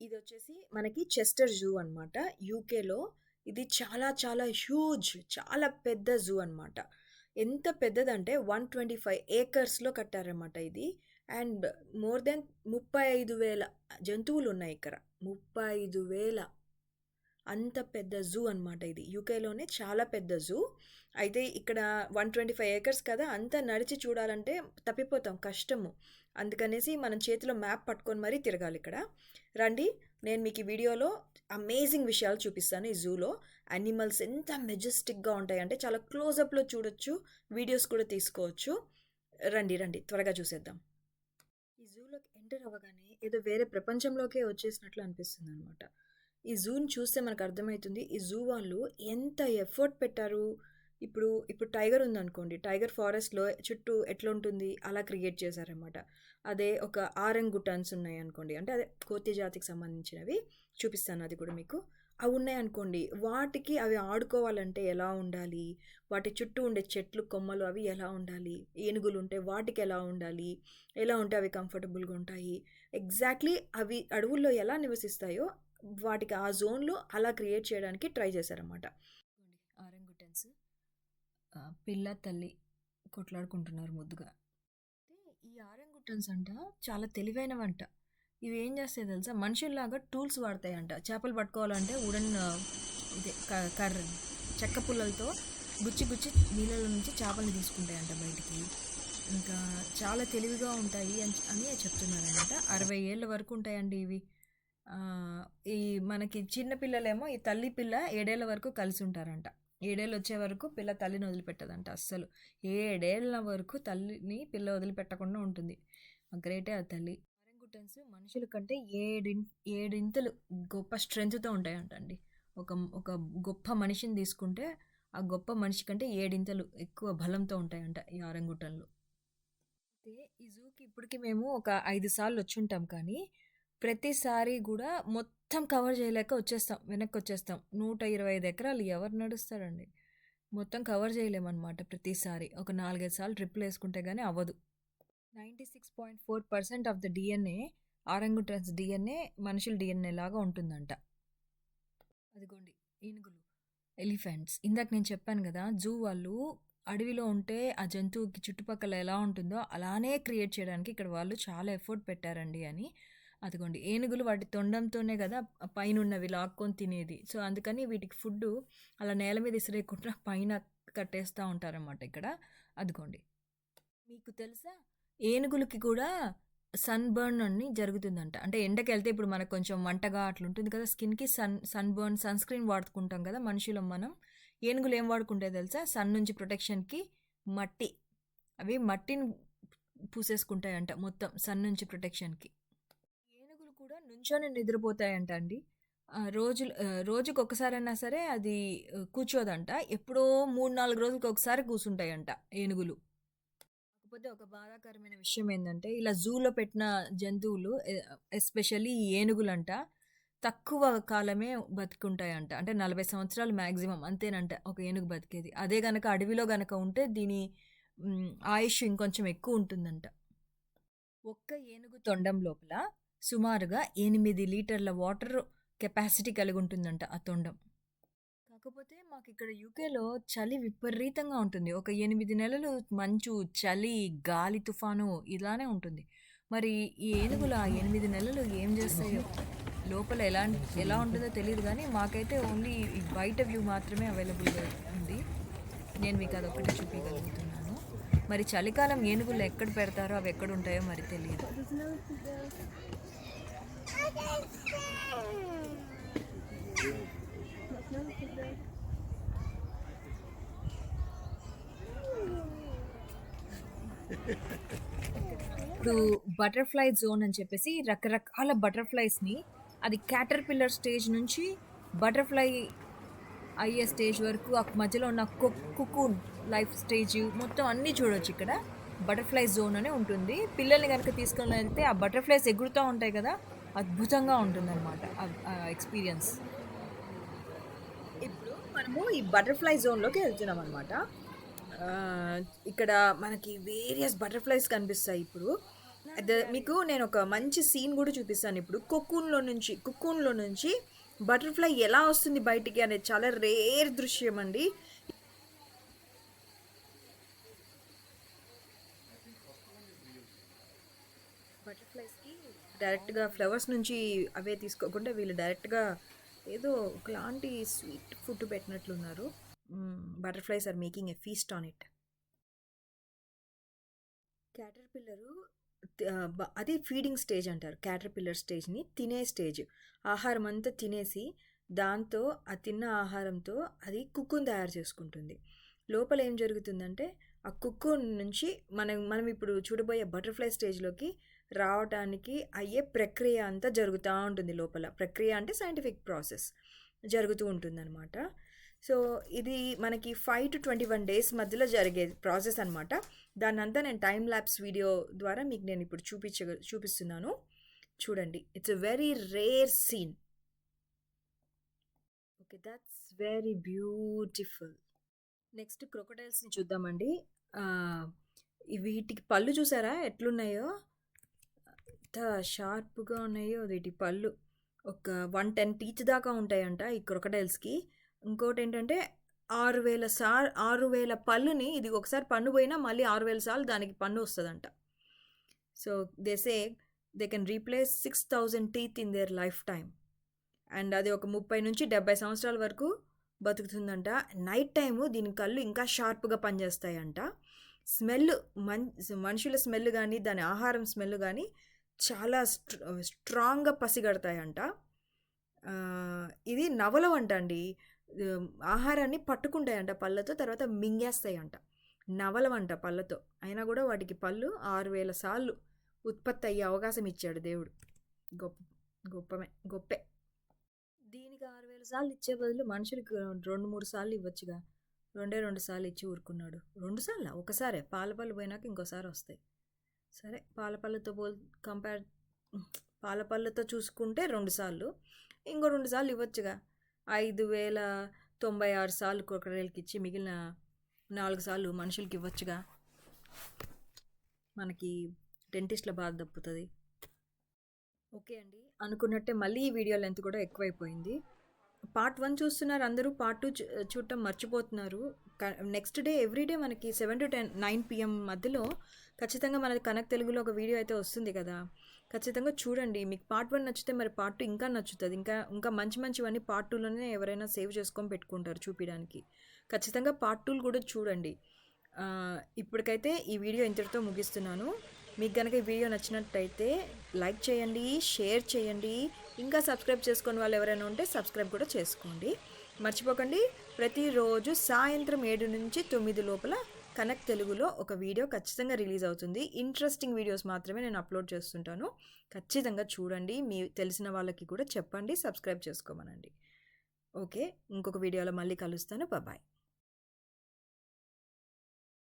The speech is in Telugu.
ఇది వచ్చేసి మనకి చెస్టర్ జూ అనమాట యూకేలో ఇది చాలా చాలా హ్యూజ్ చాలా పెద్ద జూ అనమాట ఎంత పెద్దదంటే వన్ ట్వంటీ ఫైవ్ ఏకర్స్లో కట్టారన్నమాట ఇది. అండ్ మోర్ దెన్ ముప్పై ఐదు వేల జంతువులు ఉన్నాయి ఇక్కడ. ముప్పై ఐదు వేల అంత పెద్ద జూ అనమాట ఇది. యూకేలోనే చాలా పెద్ద జూ. అయితే ఇక్కడ వన్ ట్వంటీ ఫైవ్ ఏకర్స్ కదా అంతా నడిచి చూడాలంటే తప్పిపోతాం కష్టము. అందుకనేసి మనం చేతిలో మ్యాప్ పట్టుకొని మరీ తిరగాలి ఇక్కడ. రండి నేను మీకు ఈ వీడియోలో అమేజింగ్ విషయాలు చూపిస్తాను ఈ జూలో. అనిమల్స్ ఎంత మెజెస్టిక్గా ఉంటాయి అంటే చాలా క్లోజప్లో చూడొచ్చు వీడియోస్ కూడా తీసుకోవచ్చు. రండి రండి త్వరగా చూసేద్దాం. ఈ జూలోకి ఎంటర్ అవ్వగానే ఏదో వేరే ప్రపంచంలోకే వచ్చేసినట్లు అనిపిస్తుంది అనమాట ఈ జూని చూస్తే మనకు అర్థమవుతుంది ఈ జూ వాళ్ళు ఎంత ఎఫర్ట్ పెట్టారు. ఇప్పుడు ఇప్పుడు టైగర్ ఉందనుకోండి టైగర్ ఫారెస్ట్లో చుట్టూ ఎట్లా ఉంటుంది? అలా క్రియేట్ చేశారనమాట అదే ఒక ఆరంగుటన్స్ ఉన్నాయి అనుకోండి అంటే అదే కోతి జాతికి సంబంధించినవి చూపిస్తాను అది కూడా మీకు. అవి ఉన్నాయనుకోండి వాటికి అవి ఆడుకోవాలంటే ఎలా ఉండాలి? వాటి చుట్టూ ఉండే చెట్లు కొమ్మలు అవి ఎలా ఉండాలి? ఏనుగులు ఉంటే వాటికి ఎలా ఉండాలి? ఎలా ఉంటే అవి కంఫర్టబుల్గా ఉంటాయి? ఎగ్జాక్ట్లీ అవి అడవుల్లో ఎలా నివసిస్తాయో వాటికి ఆ జోన్లో అలా క్రియేట్ చేయడానికి ట్రై చేశారన్నమాట. ఆరంగుటన్స్ పిల్ల తల్లి కొట్లాడుకుంటున్నారు ముద్దుగా. ఈ ఆరంగుటన్స్ అంట చాలా తెలివైనవంట. ఇవి ఏం చేస్తాయి తెలుసా? మనుషుల్లాగా టూల్స్ వాడతాయంట. చేపలు పట్టుకోవాలంటే ఉడన్ ఇదే కర్ర చెక్క పుల్లలతో గుచ్చి గుచ్చి నీళ్ళలో నుంచి చేపలు తీసుకుంటాయంట బయటికి. ఇంకా చాలా తెలివిగా ఉంటాయి అని అని చెప్తున్నారనమాట అరవై ఏళ్ళ వరకు ఉంటాయండి ఇవి. ఈ మనకి చిన్న పిల్లలేమో ఈ తల్లి పిల్ల ఏడేళ్ళ వరకు కలిసి ఉంటారంట ఏడేళ్ళు వచ్చే వరకు పిల్ల తల్లిని వదిలిపెట్టదంట అస్సలు. ఏడేళ్ళ వరకు తల్లిని పిల్ల వదిలిపెట్టకుండా ఉంటుంది. గ్రేటే ఆ తల్లి. ఆరెంగుటన్స్ మనుషుల కంటే ఏడి ఏడింతలు గొప్ప స్ట్రెంగ్త్తో ఉంటాయంట అండి ఒక ఒక గొప్ప మనిషిని తీసుకుంటే ఆ గొప్ప మనిషి కంటే ఏడింతలు ఎక్కువ బలంతో ఉంటాయంట ఈ ఆరంగుటన్లు అయితే ఈ జూకి ఇప్పటికి మేము ఒక ఐదు సార్లు వచ్చి ఉంటాం కానీ ప్రతిసారి కూడా మొత్తం కవర్ చేయలేక వచ్చేస్తాం వెనక్కి వచ్చేస్తాం నూట ఇరవై ఐదు ఎకరాలు ఎవరు నడుస్తారండి? మొత్తం కవర్ చేయలేమన్నమాట ప్రతిసారి. ఒక నాలుగైదు సార్లు ట్రిప్లు వేసుకుంటే కానీ అవ్వదు. Ninety six point four percent of the DNA orangutans DNA మనుషుల డిఎన్ఏ లాగా ఉంటుందంట. అదిగోండి ఏనుగులు ఎలిఫెంట్స్. ఇందాక నేను చెప్పాను కదా జూ వాళ్ళు అడవిలో ఉంటే ఆ జంతువుకి చుట్టుపక్కల ఎలా ఉంటుందో అలానే క్రియేట్ చేయడానికి ఇక్కడ వాళ్ళు చాలా ఎఫర్ట్ పెట్టారండి అని అదిగోండి ఏనుగులు వాటి తొండంతోనే కదా పైన ఉన్నవి లాక్కొని తినేది. సో అందుకని వీటికి ఫుడ్ అలా నేల మీద ఇసిరేయకుండా పైన కట్టేస్తూ ఉంటారన్నమాట ఇక్కడ. అదిగోండి. మీకు తెలుసా? ఏనుగులకి కూడా సన్ బర్న్ అని జరుగుతుందంట. అంటే ఎండకి వెళ్తే ఇప్పుడు మనకు కొంచెం వంటగా అట్లా ఉంటుంది కదా స్కిన్కి sun sunburn sunscreen వాడుకుంటాం కదా మనుషులం మనం. ఏనుగులు ఏం వాడుకుంటాయి తెలుసా? సన్ నుంచి ప్రొటెక్షన్కి మట్టి. అవి మట్టిని పూసేసుకుంటాయంట మొత్తం సన్ నుంచి ప్రొటెక్షన్కి. నుంచొని నిద్రపోతాయంట అండి రోజు రోజుకి ఒకసారైనా సరే అది కూర్చోదంట. ఎప్పుడో మూడు నాలుగు రోజులకి ఒకసారి కూర్చుంటాయంట ఏనుగులు. కాకపోతే ఒక బాధాకరమైన విషయం ఏంటంటే ఇలా జూలో పెట్టిన జంతువులు ఎస్పెషల్లీ ఏనుగులంట తక్కువ కాలమే బతుకుంటాయంట. అంటే నలభై సంవత్సరాలు మ్యాక్సిమం అంతేనంట ఒక ఏనుగు బతికేది. అదే గనక అడవిలో గనక ఉంటే దీని ఆయుష్ ఇంకొంచెం ఎక్కువ ఉంటుందంట. ఒక్క ఏనుగు తొండం లోపల సుమారుగా ఎనిమిది లీటర్ల వాటర్ కెపాసిటీ కలిగి ఉంటుందంట ఆ తొండం. కాకపోతే మాకు ఇక్కడ యూకేలో చలి విపరీతంగా ఉంటుంది. ఒక ఎనిమిది నెలలు మంచు చలి గాలి తుఫాను ఇలానే ఉంటుంది. మరి ఈ ఏనుగులు ఆ ఎనిమిది నెలలు ఏం చేస్తాయో? లోపల ఎలా ఎలా ఉంటుందో తెలియదు కానీ మాకైతే ఓన్లీ బయట వ్యూ మాత్రమే అవైలబుల్గా ఉంది. నేను మీకు అదొకటి చూపించగలుగుతున్నాను మరి చలికాలం ఏనుగులు ఎక్కడ పెడతారో అవి ఎక్కడ ఉంటాయో మరి తెలియదు. ఇప్పుడు బటర్ఫ్లై జోన్ అని చెప్పేసి రకరకాల బటర్ఫ్లైస్ని అది క్యాటర్ పిల్లర్ స్టేజ్ నుంచి బటర్ఫ్లై అయ్యే స్టేజ్ వరకు ఆ మధ్యలో ఉన్న కుకూన్ లైఫ్ స్టేజ్ మొత్తం అన్నీ చూడొచ్చు ఇక్కడ. బటర్ఫ్లై జోన్ అని ఉంటుంది. పిల్లల్ని కనుక తీసుకొని వెళ్తే ఆ బటర్ఫ్లైస్ ఎగురుతూ ఉంటాయి కదా అద్భుతంగా ఉంటుందన్నమాట ఎక్స్పీరియన్స్. ఇప్పుడు మనము ఈ బటర్ఫ్లై జోన్లోకి వెళ్తున్నాం అనమాట ఇక్కడ మనకి వేరియస్ బటర్ఫ్లైస్ కనిపిస్తాయి ఇప్పుడు. మీకు నేను ఒక మంచి సీన్ కూడా చూపిస్తాను ఇప్పుడు. కుక్కూన్లో నుంచి కుక్కూన్లో నుంచి బటర్ఫ్లై ఎలా వస్తుంది బయటికి అనేది చాలా రేర్ దృశ్యం అండి. బటర్ఫ్లైస్కి డైరెక్ట్గా ఫ్లవర్స్ నుంచి అవే తీసుకోకుండా వీళ్ళు డైరెక్ట్గా ఏదో ఒకలాంటి sweet food పెట్టినట్లున్నారు. Butterflies are making a feast on it. Caterpillar అదే ఫీడింగ్ స్టేజ్ అంటారు. క్యాటర్పిల్లర్ స్టేజ్ని తినే స్టేజ్. ఆహారం అంతా తినేసి దాంతో ఆ తిన్న ఆహారంతో అది కుక్కును తయారు చేసుకుంటుంది. లోపల ఏం జరుగుతుందంటే ఆ కుక్కు నుంచి మనం మనం ఇప్పుడు చూడబోయే బటర్ఫ్లై స్టేజ్లోకి రావడానికి అయ్యే ప్రక్రియ అంతా జరుగుతూ ఉంటుంది లోపల. ప్రక్రియ అంటే సైంటిఫిక్ ప్రాసెస్ జరుగుతూ ఉంటుందన్నమాట. సో ఇది మనకి five to twenty one days మధ్యలో జరిగే ప్రాసెస్ అనమాట దాన్నంతా నేను టైం ల్యాబ్స్ వీడియో ద్వారా మీకు నేను ఇప్పుడు చూపించ చూపిస్తున్నాను. చూడండి. It's a very rare scene okay that's very beautiful next క్రొకడైల్స్ని చూద్దామండి. వీటికి పళ్ళు చూసారా? ఎట్లున్నాయో? ఎంత షార్ప్గా ఉన్నాయో వీటి పళ్ళు. ఒక వన్ టెన్ టీచ్ దాకా ఉంటాయంట ఈ క్రొకడైల్స్కి ఇంకోటి ఏంటంటే ఆరు వేల సార్ ఆరు వేల పళ్ళుని ఇది ఒకసారి పన్ను పోయినా మళ్ళీ ఆరు వేల సార్లు దానికి పన్ను వస్తుందంట. So they say they can replace six thousand teeth in their lifetime and అది ఒక ముప్పై నుంచి డెబ్బై సంవత్సరాల వరకు బతుకుతుందంట. నైట్ టైము దీని కళ్ళు ఇంకా షార్ప్గా పనిచేస్తాయంట. స్మెల్ మన్ మనుషుల స్మెల్ కానీ దాని ఆహారం స్మెల్ కానీ చాలా స్ట్రాంగ్గా పసిగడతాయంట. ఇది నవలం అంట అండి. ఆహారాన్ని పట్టుకుంటాయంట పళ్ళతో తర్వాత మింగేస్తాయంట. నవలవంట పళ్ళతో. అయినా కూడా వాటికి పళ్ళు ఆరు వేల సార్లు ఉత్పత్తి అయ్యే అవకాశం ఇచ్చాడు దేవుడు. గొప్ప గొప్పమే గొప్పే. దీనికి ఆరు వేల సార్లు ఇచ్చే బదులు మనుషులకి రెండు మూడు సార్లు ఇవ్వచ్చుగా. రెండే రెండు సార్లు ఇచ్చి ఊరుకున్నాడు. రెండు సార్లు? ఒకసారే? పాల పళ్ళు పోయినాక ఇంకోసారి వస్తాయి. సరే పాల పళ్ళతో పోల్ కంపేర్ పాల పళ్ళతో చూసుకుంటే రెండు సార్లు. ఇంకో రెండు సార్లు ఇవ్వచ్చుగా. ఐదు వేల తొంభై ఆరు సార్లు క్రొకడైల్కి ఇచ్చి మిగిలిన నాలుగు సార్లు మనుషులకి ఇవ్వచ్చుగా మనకి డెంటిస్ట్ల బాధ తప్పుతుంది ఓకే అండి. అనుకున్నట్టే మళ్ళీ ఈ వీడియో లెంత్ కూడా ఎక్కువైపోయింది. పార్ట్ వన్ చూస్తున్నారు అందరూ పార్ట్ టూ చూడటం మర్చిపోతున్నారు. నెక్స్ట్ డే ఎవ్రీడే మనకి seven to ten nine PM మధ్యలో ఖచ్చితంగా మన కనక్ తెలుగులో ఒక వీడియో అయితే వస్తుంది కదా. ఖచ్చితంగా చూడండి. మీకు పార్ట్ వన్ నచ్చితే మరి పార్ట్ టూ ఇంకా నచ్చుతుంది. ఇంకా ఇంకా మంచి మంచివన్నీ పార్ట్ టూలోనే ఎవరైనా సేవ్ చేసుకొని పెట్టుకుంటారు చూపించడానికి ఖచ్చితంగా పార్ట్ టూలు కూడా చూడండి. ఇప్పటికైతే ఈ వీడియో ఇంతటితో ముగిస్తున్నాను. మీకు కనుక ఈ వీడియో నచ్చినట్టయితే లైక్ చేయండి షేర్ చేయండి. ఇంకా సబ్స్క్రైబ్ చేసుకుని వాళ్ళు ఎవరైనా ఉంటే సబ్స్క్రైబ్ కూడా చేసుకోండి. మర్చిపోకండి ప్రతిరోజు సాయంత్రం ఏడు నుంచి తొమ్మిది లోపల కనెక్ట్ తెలుగులో ఒక వీడియో ఖచ్చితంగా రిలీజ్ అవుతుంది. ఇంట్రెస్టింగ్ వీడియోస్ మాత్రమే నేను అప్లోడ్ చేస్తుంటాను. ఖచ్చితంగా చూడండి మీ తెలిసిన వాళ్ళకి కూడా చెప్పండి సబ్స్క్రైబ్ చేసుకోమనండి. ఓకే ఇంకొక వీడియోలో మళ్ళీ కలుస్తాను. బాయ్